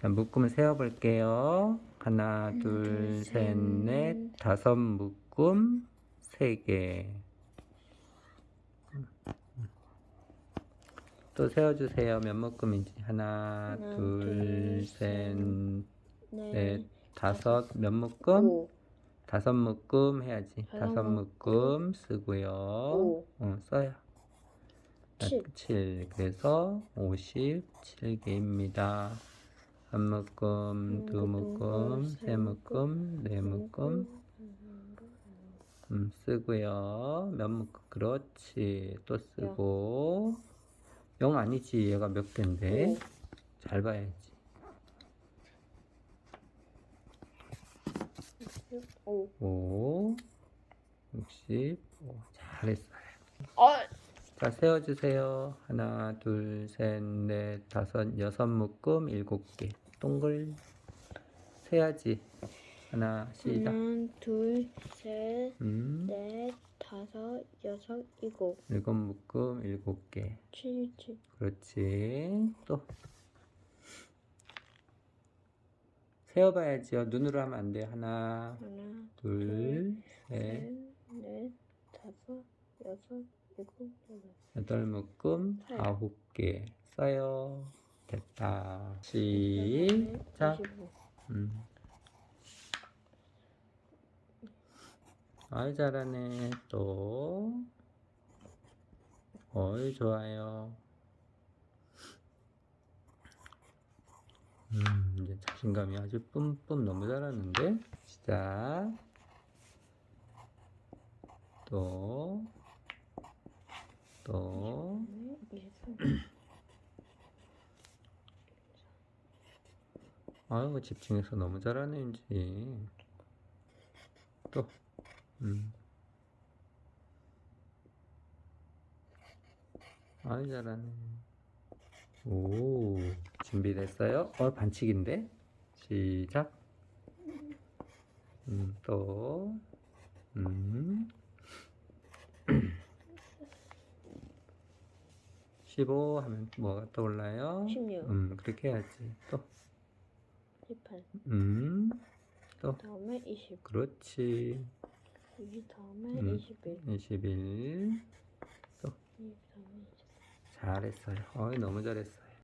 자, 묶음을 세어볼게요. 하나, 둘, 셋, 넷, 다섯 묶음, 세 개. 또 세어주세요. 몇 묶음인지. 하나, 하나, 둘, 둘, 셋, 네. 넷, 다섯. 몇 묶음? 오. 다섯 묶음 해야지. 다섯 묶음 쓰고요. 오. 어, 써요. 칠. 7. 그래서 57개입니다. 한 묶음, 두 묶음, 세 묶음, 네 묶음 음, 쓰고요. 몇 묶음, 그렇지. 또 쓰고. 0 아니지. 얘가 몇 개인데. 오. 잘 봐야지. 오. 5, 60, 오, 잘했어요. 어. 자, 세워주세요. 하나, 둘, 셋, 넷, 다섯, 여섯 묶음, 일곱 개. 동글 세야지. 하나, 시작. 하나, 둘, 셋, 음, 넷, 다섯, 여섯, 일곱, 일곱 묶음, 일곱 개. 칠, 칠. 그렇지. 또. 세어봐야지요. 눈으로 하면 안 돼. 하나, 하나, 둘, 셋, 셋, 넷, 다섯, 여섯, 일곱, 여덟. 여덟 묶음, 네. 아홉 개. 써요. 됐다. 시작. 음. 아이 잘하네 또 어이 좋아요 음 이제 자신감이 아주 뿜뿜 너무 잘하는데 시작 또 또, 네, 이십삼. 아이고, 집중해서 너무 잘하네, 이제. 또, 음. 아이, 잘하네. 오, 준비됐어요? 어, 반칙인데? 시작. 음, 또, 음. 15 하면 뭐가 떠올라요? 십육. 음, 그렇게 해야지. 또, 십팔. 음, 또, 다음에 이십. 그렇지. 이 다음에 음. 이십일. 21. 이 다음에 이십삼. 잘했어요. 어이, 너무 잘했어요.